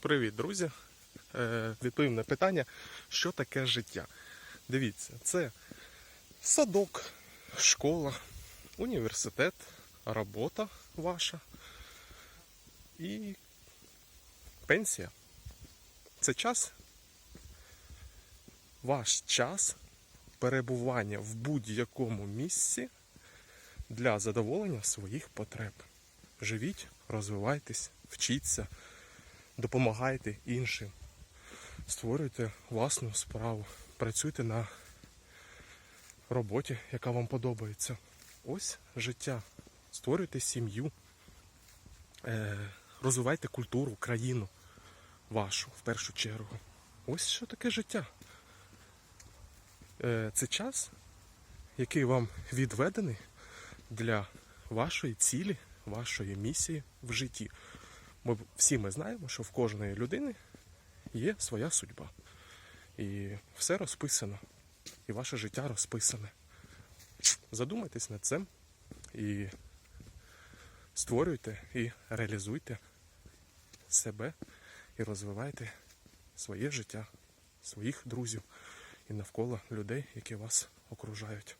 Привіт, друзі! Е, відповім на питання, що таке життя. Дивіться, це садок, школа, університет, робота ваша і пенсія. Це час, ваш час перебування в будь-якому місці для задоволення своїх потреб. Живіть, розвивайтесь, вчіться допомагайте іншим, створюйте власну справу, працюйте на роботі, яка вам подобається. Ось життя. Створюйте сім'ю, е, розвивайте культуру, країну вашу в першу чергу. Ось що таке життя. Е, Це час, який вам відведений для вашої цілі, вашої місії в житті. Ми всі ми знаємо, що в кожної людини є своя судьба. І все розписано. І ваше життя розписане. Задумайтесь над цим і створюйте і реалізуйте себе і розвивайте своє життя, своїх друзів і навколо людей, які вас окружають.